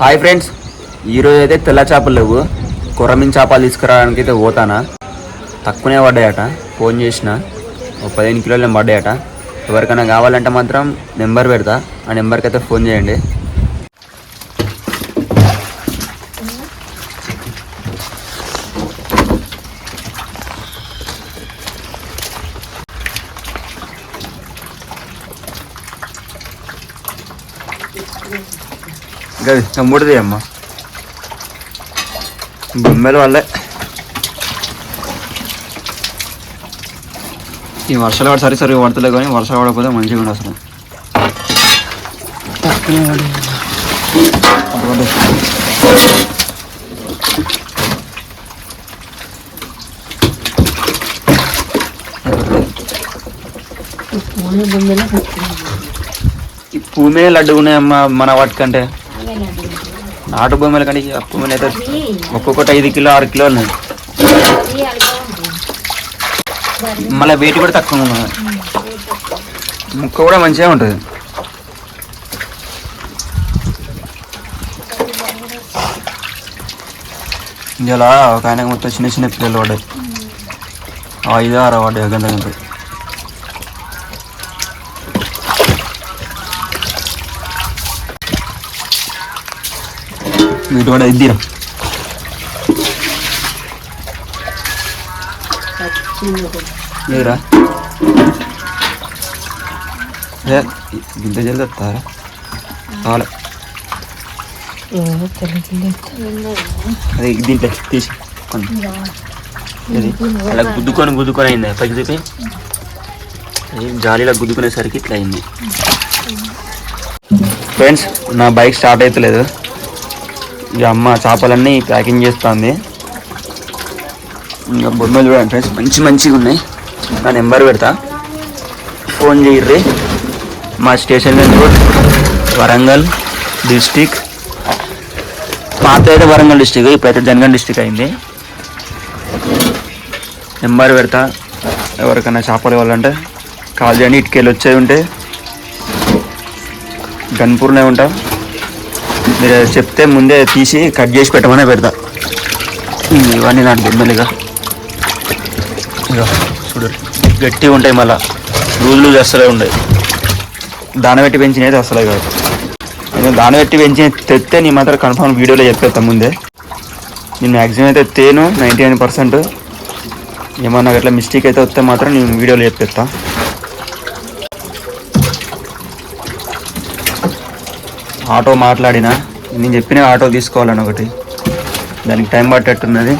Hi friends ఈరోజు అయితే తెల్ల చేపలు లేవు. కొరమిన చేపలు తీసుకురావడానికి అయితే పోతానా? తక్కువనే పడ్డాయట ఫోన్ చేసిన. ఒక పదిహేను కిలోలు పడ్డాయట. ఎవరికైనా కావాలంటే మాత్రం నెంబర్ పెడతా. ఆ నెంబర్కి అయితే ఫోన్ చేయండి. గది. తమ్ముడిది అమ్మ. బొమ్మల వల్లే ఈ వర్షాలు కూడా సరి సరిగా పడతలే కానీ వర్షాలు పడకపోతే మంచిగా ఉండదు అసలు. ఈ పూమే లడ్డు ఉన్నాయమ్మా మన వాటికంటే. నాటు భూమిల కంటే అప్పు భూమిని అయితే ఒక్కొక్కటి ఐదు కిలో ఆరు కిలో ఉన్నాయి. మళ్ళీ వెయిట్ కూడా తక్కువ ఉన్నది ముక్క కూడా మంచిగా ఉంటుంది. ఇలా ఒక ఆయన మొత్తం చిన్న చిన్న పిల్లలు పడ్డాయి. ఐదు ఆరు పడ్డాయి గంట గంట వీటి కూడా ఇద్దిరా లేరా ఏ, జల్ది వస్తారా కావాలి అదే దీంట్లో తీసి ఇది అలా గుద్దుకొని గుద్దుకొని అయింది పైకి చూపి జాలీలా గుద్దుకునేసరికి ఇట్లా అయింది ఫ్రెండ్స్ నా బైక్ స్టార్ట్ అవుతలేదు ఇక అమ్మ చేపలన్నీ ప్యాకింగ్ చేస్తుంది. ఇంకా బొమ్మలు చూడండి ఫ్రెండ్స్ మంచి మంచిగా ఉన్నాయి. నా నెంబర్ పెడతా. ఫోన్ చేయర్రి. మా స్టేషన్ రోడ్ వరంగల్ డిస్టిక్. పాత అయితే వరంగల్ డిస్టిక్ ఇప్పుడైతే జనగం డిస్టిక్ అయింది. నెంబర్ పెడతా. ఎవరికైనా చేపలు ఇవ్వాలంటే కాల్ చేయండి ఇటుకెళ్ళి వచ్చేవి ఉంటే. గన్పూర్లో ఉంటాం. మీరు చెప్తే ముందే తీసి కట్ చేసి పెట్టమనే పెడతా. ఇవన్నీ నాకు బొమ్మలుగా ఇక చూడు గట్టిగా ఉంటాయి మళ్ళా. లూజ్ లూజ్ అస్సలే ఉండవు. దాన పెట్టి పెంచినది అసలే కాదు. నేను దాన పెట్టి పెంచిన తెస్తే నీ మాత్రం కన్ఫర్మ్ వీడియోలో చెప్పేస్తా ముందే. నేను మ్యాక్సిమం అయితే తేను నైంటీ నైన్ పర్సెంట్. ఏమన్నా అట్లా మిస్టేక్ అయితే వస్తే మాత్రం నేను వీడియోలో చెప్పేస్తా. ఆటో మాట్లాడినా నేను చెప్పిన ఆటో తీసుకోవాలని ఒకటి. దానికి టైం పట్టేట్టున్నది.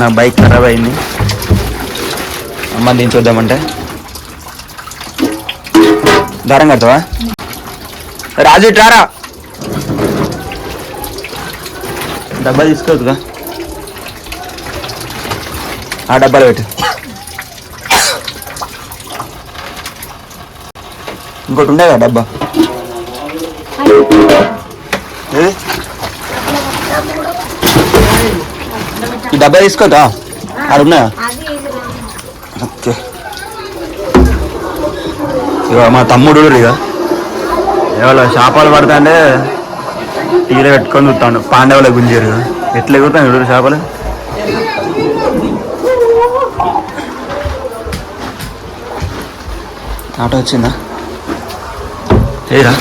నా బైక్ ఖరాబ్ అయింది. అమ్మ దించొద్దామంటే దారం కడతావా? రాజు ఇటు రారా? డబ్బా తీసుకోవద్దుగా ఆ డబ్బాలో పెట్టు. ఇంకోటి ఉండేగా డబ్బా? ఏది? డబ్బా తీసుకోదా ఆడ ఉన్నాయా ఓకే. ఇక మా తమ్ముడు ఇక ఇవాళ చేపలు పడతాంటే టీలో పెట్టుకొని చూస్తాను పాండవుల గుంజారు ఎట్లా ఎగురుతాను చూడు చేపలు? ఆటో వచ్చిందా? ఏరా?